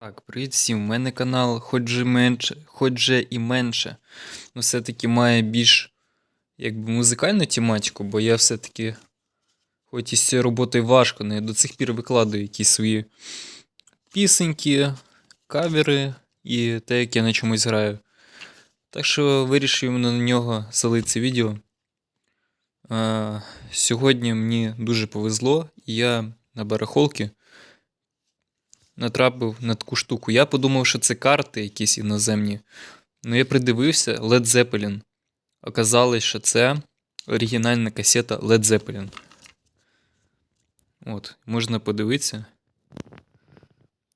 Так, привіт всім. У мене канал, хоч же менше, хоч же і менше, але все-таки має більш якби, музикальну тематику, бо я все-таки, хоч із цією роботою важко, але я до цих пір викладаю якісь свої пісеньки, кавери і те, як я на чомусь граю. Так що вирішив на нього залити це відео. А, сьогодні мені дуже повезло, і я на барахолки натрапив на таку штуку. Я подумав, що це карти якісь іноземні. Ну я придивився Led Zeppelin. Оказалось, що це оригінальна касета Led Zeppelin. От, можна подивитися.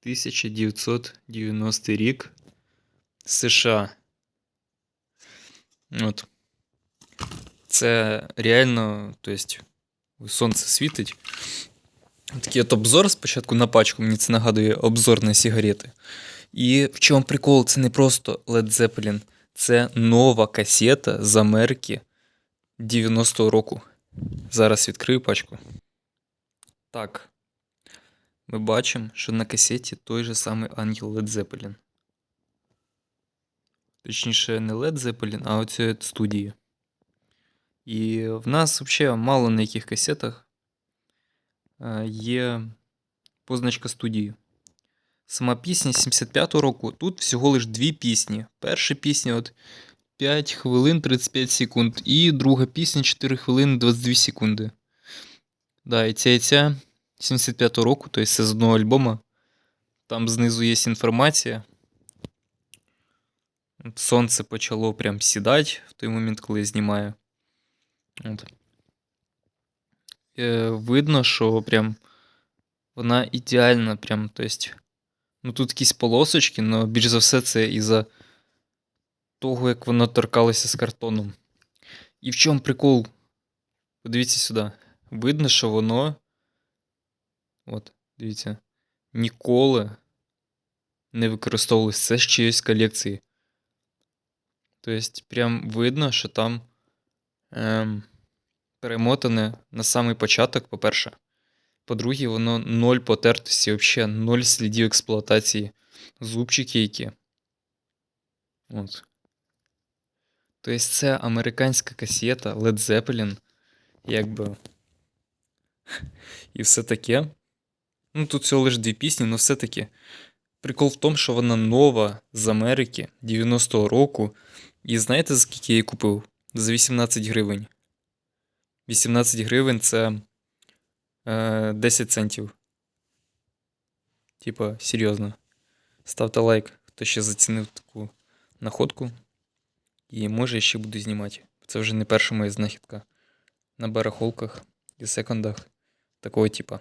1990 рік. США. От. Це реально, то есть, сонце світить. Такий от обзор спочатку на пачку, мені це нагадує обзор на сигарети. І в чому прикол? Це не просто Led Zeppelin, це нова касета з Америки 90-го року. Зараз відкрию пачку. Так. Ми бачимо, що на касеті той же самий ангел Led Zeppelin. Точніше, не Led Zeppelin, а от студії. І в нас взагалі мало на яких касетах є позначка студії. Сама пісня 75-го року. Тут всього лиш дві пісні. Перша пісня от 5 хвилин 35 секунд. І друга пісня 4 хвилини 22 секунди. Да, і ця і ця 75-го року, тобто це з одного альбома. Там знизу є інформація. Сонце почало прям сідати в той момент, коли я знімаю. От. Е, видно, що прям вона ідеальна, прям, то есть, ну тут якісь полосочки, але більш за все це із-за того, як воно торкалося з картоном. І в чому прикол? Подивіться сюди. Видно, що воно. От, дивіться, ніколи не використовувалось. Це з чиєїсь колекції. Тобто, прям видно, що там ем, перемотане на самий початок, по-перше. По-друге, воно ноль потертості, взагалі ноль слідів експлуатації. Зубчики які. От. Тобто це американська касета Led Zeppelin, якби. І все таке. Ну, тут всього лише дві пісні, але все-таки. Прикол в тому, що вона нова з Америки 90-го року. І знаєте, за скільки я її купив? За 18 гривень. 18 гривень це е, 10 центів. Типа, серйозно. Ставте лайк, хто ще зацінив таку находку. І може я ще буду знімати. Це вже не перша моя знахідка на барахолках і секондах такого типа.